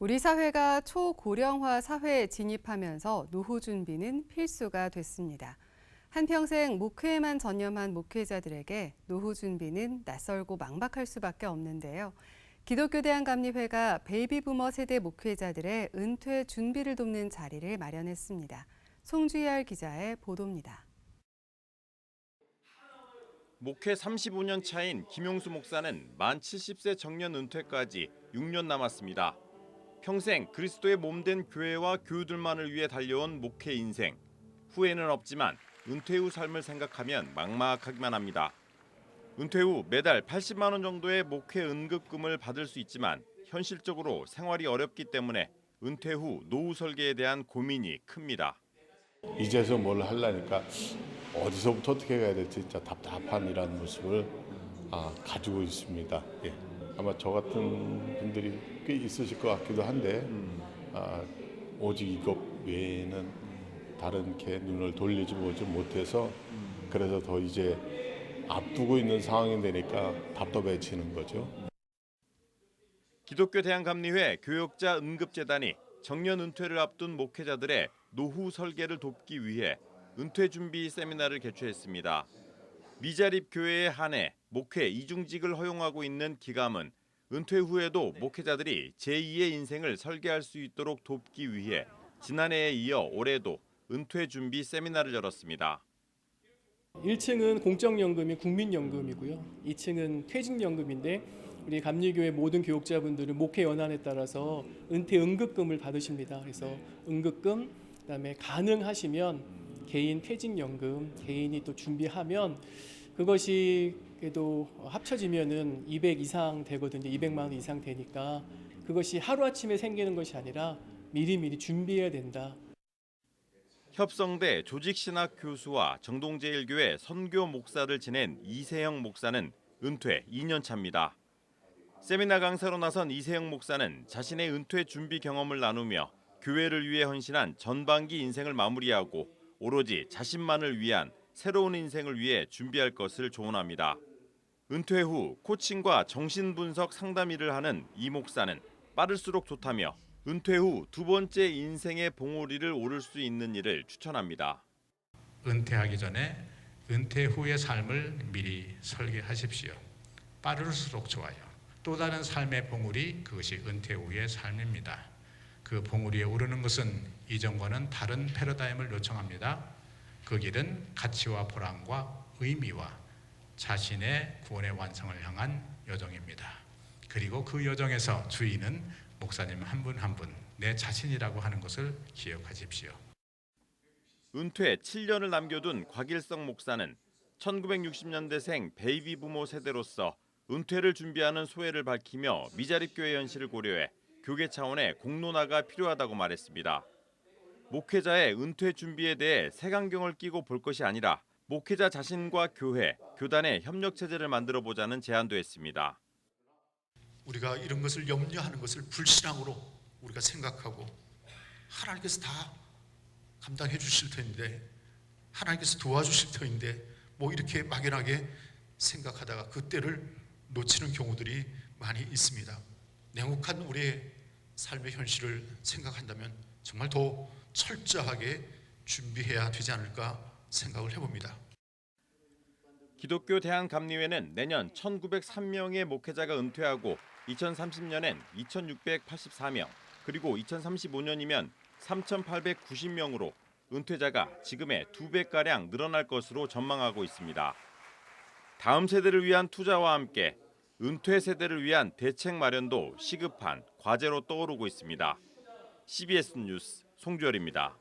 우리 사회가 초고령화 사회에 진입하면서 노후 준비는 필수가 됐습니다. 한평생 목회에만 전념한 목회자들에게 노후 준비는 낯설고 막막할 수밖에 없는데요. 기독교 대한감리회가 베이비부머 세대 목회자들의 은퇴 준비를 돕는 자리를 마련했습니다. 송주열 기자의 보도입니다. 목회 35년 차인 김용수 목사는 만 70세 정년 은퇴까지 6년 남았습니다. 평생 그리스도의 몸된 교회와 교우들만을 위해 달려온 목회 인생. 후회는 없지만 은퇴 후 삶을 생각하면 막막하기만 합니다. 은퇴 후 매달 80만 원 정도의 목회 은급금을 받을 수 있지만 현실적으로 생활이 어렵기 때문에 은퇴 후 노후 설계에 대한 고민이 큽니다. 이제서 뭘 하려니까 어디서부터 어떻게 가야 될지 진짜 답답한 이런 모습을 아, 가지고 있습니다. 예. 아마 저 같은 분들이 꽤 있으실 것 같기도 한데 아, 오직 이것 외에는 다른 게 눈을 돌리지 보지 못해서 그래서 더 이제 앞두고 있는 상황이 되니까 답답해지는 거죠. 기독교 대한감리회 교역자 응급재단이 정년 은퇴를 앞둔 목회자들의 노후 설계를 돕기 위해 은퇴 준비 세미나를 개최했습니다. 미자립 교회에 한해 목회 이중직을 허용하고 있는 기감은 은퇴 후에도 목회자들이 제2의 인생을 설계할 수 있도록 돕기 위해 지난해에 이어 올해도 은퇴 준비 세미나를 열었습니다. 1층은 공적연금이 국민연금이고요. 2층은 퇴직연금인데 우리 감리교회 모든 교육자분들은 목회 연한에 따라서 은퇴 응급금을 받으십니다. 그래서 응급금 그다음에 가능하시면 개인 퇴직연금 개인이 또 준비하면 그것이 그래도 합쳐지면은 200 이상 되거든요. 200만 원 이상 되니까 그것이 하루아침에 생기는 것이 아니라 미리미리 준비해야 된다. 협성대 조직신학 교수와 정동제일교회 선교 목사를 지낸 이세영 목사는 은퇴 2년 차입니다. 세미나 강사로 나선 이세영 목사는 자신의 은퇴 준비 경험을 나누며 교회를 위해 헌신한 전반기 인생을 마무리하고 오로지 자신만을 위한 새로운 인생을 위해 준비할 것을 조언합니다. 은퇴 후 코칭과 정신분석 상담 일을 하는 이 목사는 빠를수록 좋다며 은퇴 후 두 번째 인생의 봉우리를 오를 수 있는 일을 추천합니다. 은퇴하기 전에 은퇴 후의 삶을 미리 설계하십시오. 빠를수록 좋아요. 또 다른 삶의 봉우리 그것이 은퇴 후의 삶입니다. 그 봉우리에 오르는 것은 이전과는 다른 패러다임을 요청합니다. 그 길은 가치와 보람과 의미와 자신의 구원의 완성을 향한 여정입니다. 그리고 그 여정에서 주인은 목사님 한 분 한 분 내 자신이라고 하는 것을 기억하십시오. 은퇴 7년을 남겨둔 곽일성 목사는 1960년대생 베이비 부모 세대로서 은퇴를 준비하는 소회를 밝히며 미자립 교회 현실을 고려해 교계 차원의 공론화가 필요하다고 말했습니다. 목회자의 은퇴 준비에 대해 색안경을 끼고 볼 것이 아니라 목회자 자신과 교회, 교단의 협력 체제를 만들어 보자는 제안도 했습니다. 우리가 이런 것을 염려하는 것을 불신앙으로 우리가 생각하고 하나님께서 다 감당해 주실 텐데 하나님께서 도와주실 터인데 뭐 이렇게 막연하게 생각하다가 그때를 놓치는 경우들이 많이 있습니다. 냉혹한 우리의 삶의 현실을 생각한다면 정말 더 철저하게 준비해야 되지 않을까 생각을 해봅니다. 기독교 대한감리회는 내년 1903명의 목회자가 은퇴하고 2030년엔 2684명, 그리고 2035년이면 3890명으로 은퇴자가 지금의 두 배가량 늘어날 것으로 전망하고 있습니다. 다음 세대를 위한 투자와 함께 은퇴 세대를 위한 대책 마련도 시급한 과제로 떠오르고 있습니다. CBS 뉴스 송주열입니다.